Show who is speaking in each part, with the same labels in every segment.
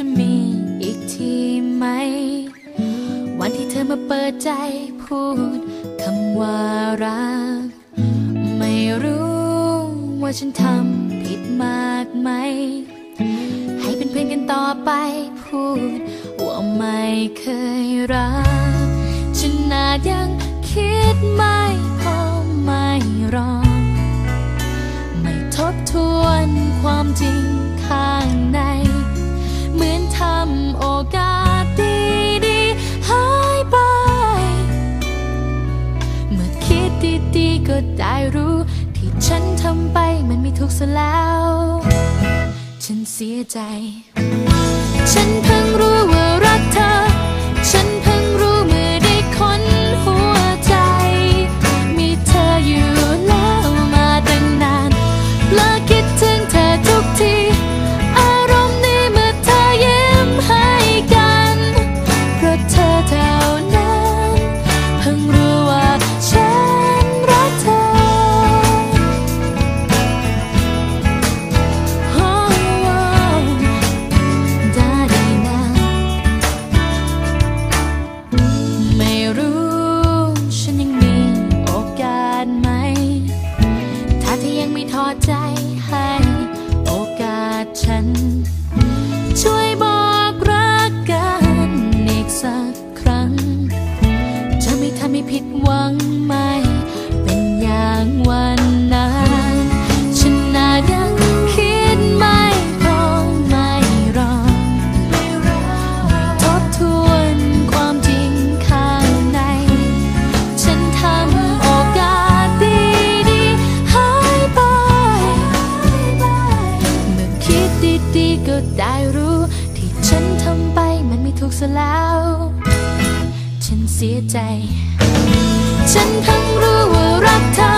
Speaker 1: จะมีอีกทีไหม วันที่เธอมาเปิดใจพูดคำว่ารัก ไม่รู้ว่าฉันทำผิดมากไหม ให้เป็นเพื่อนกันต่อไปพูด ว่าไม่เคยรัก ฉันนาจยังคิดไม่พอไม่รอ ไม่ทบทวนความจริง ฉันทำไปมันไม่ถูกซะแล้ว ฉันเสียใจ ฉันเพิ่งรู้ว่ารักเธอ ฉันเพิ่งรู้เมื่อได้ค้นหัวใจ มีเธออยู่แล้วมาตั้งนานและคิดถึงเธอทุกที ทอดใจให้โอกาสฉัน เสียใจ ฉันเพิ่งรู้ว่ารักเธอ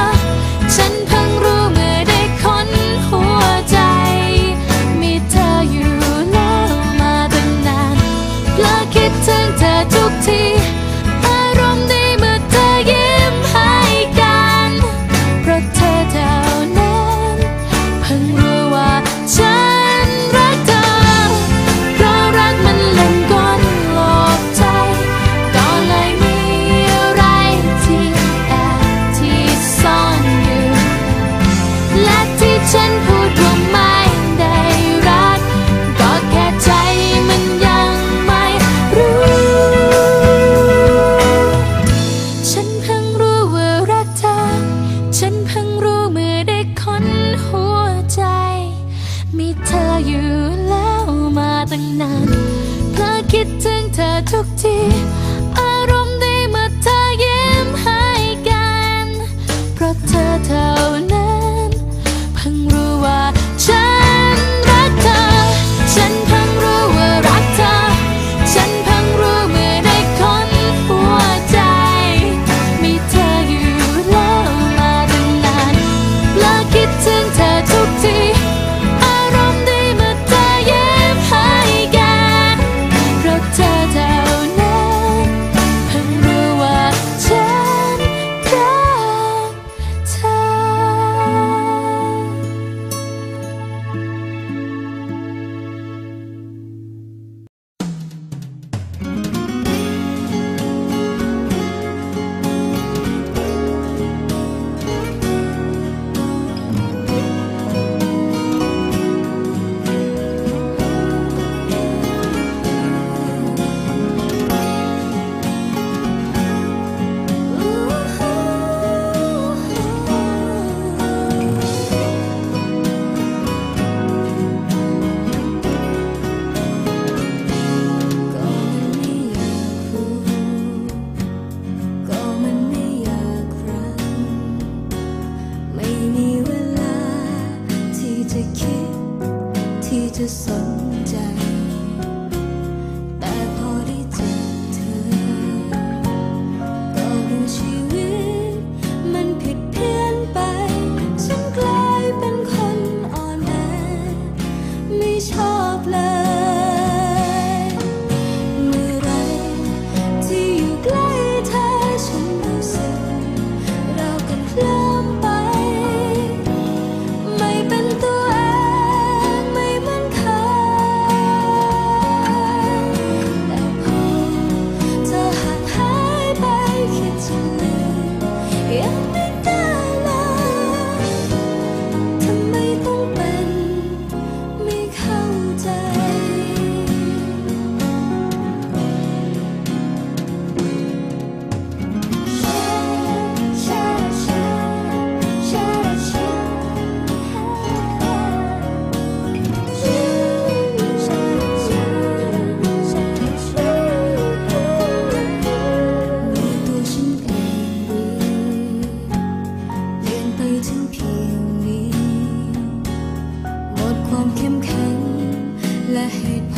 Speaker 1: the hate